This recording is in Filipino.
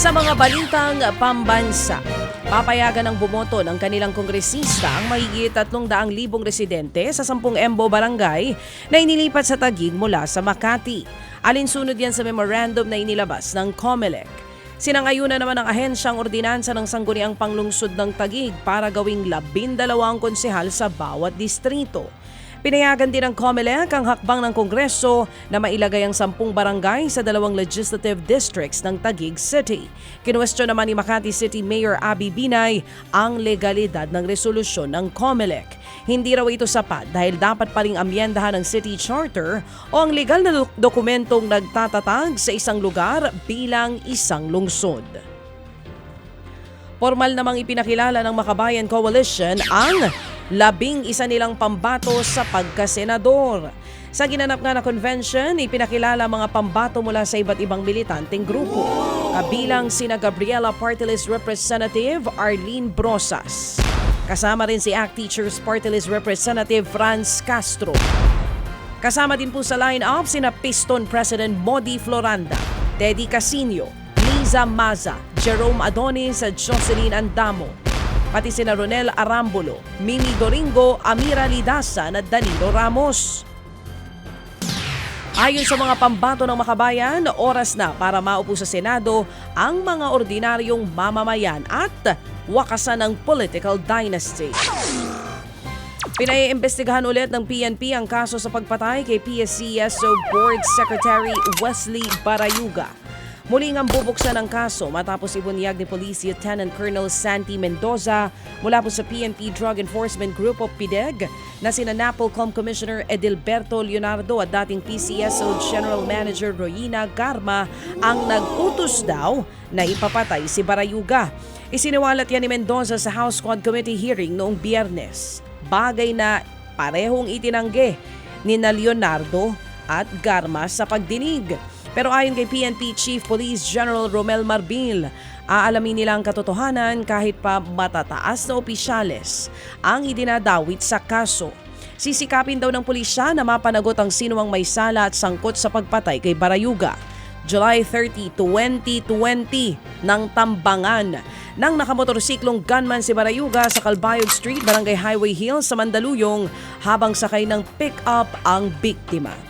Sa mga balitang pambansa, papayagan ng bumoto ng kanilang kongresista ang mahigit 300,000 residente sa 10 Embo Barangay na inilipat sa Taguig mula sa Makati. Alinsunod yan sa memorandum na inilabas ng COMELEC. Sinangayunan naman ng ahensyang ordinansa ng sangguniang panglungsod ng Taguig para gawing labindalawang konsehal sa bawat distrito. Pinayagan din ng COMELEC ang hakbang ng Kongreso na mailagay ang sampung barangay sa dalawang legislative districts ng Taguig City. Kinwestiyon naman ni Makati City Mayor Abby Binay ang legalidad ng resolusyon ng COMELEC. Hindi raw ito sapat dahil dapat pa ring amyendahan ng City Charter o ang legal na dok- dokumentong nagtatatag sa isang lugar bilang isang lungsod. Formal namang ipinakilala ng Makabayan Coalition ang labing isa nilang pambato sa pagkasenador. Sa ginanap nga na convention, ipinakilala mga pambato mula sa iba't ibang militanteng grupo. Kabilang sina Gabriela Party List Representative Arlene Brosas. Kasama rin si ACT Teachers Party List Representative Franz Castro. Kasama din po sa line-up sina Piston President Modi Floranda, Teddy Casino, Liza Maza, Jerome Adonis at Jocelyn Andamo. Pati sina Ronel Arambolo, Mimi Doringo, Amira Lidasan at Danilo Ramos. Ayon sa mga pambato ng makabayan, oras na para maupo sa Senado ang mga ordinaryong mamamayan at wakasan ng political dynasty. Pinaiimbestigahan ulit ng PNP ang kaso sa pagpatay kay PSCSO Board Secretary Wesley Barayuga. Muling ang bubuksan ng kaso matapos ibunyag ni Police Lieutenant Colonel Santi Mendoza mula po sa PNP Drug Enforcement Group of PIDEG na sina NAPOLCOM Commissioner Edilberto Leonardo at dating PCSO General Manager Royina Garma ang nag-utos daw na ipapatay si Barayuga. Isiniwalat yan ni Mendoza sa House Squad Committee hearing noong biyernes. Bagay na parehong itinanggi ni na Leonardo at Garma sa pagdinig. Pero ayon kay PNP Chief Police General Romel Marbil, aalamin nila ang katotohanan kahit pa matataas na opisyales ang idinadawit sa kaso. Sisikapin daw ng pulisya na mapanagot ang sinuang may sala at sangkot sa pagpatay kay Barayuga. July 30, 2020 ng Tambangan nang nakamotorsiklong gunman si Barayuga sa Calbayog Street, Barangay Highway Hills sa Mandaluyong habang sakay ng pick-up ang biktima.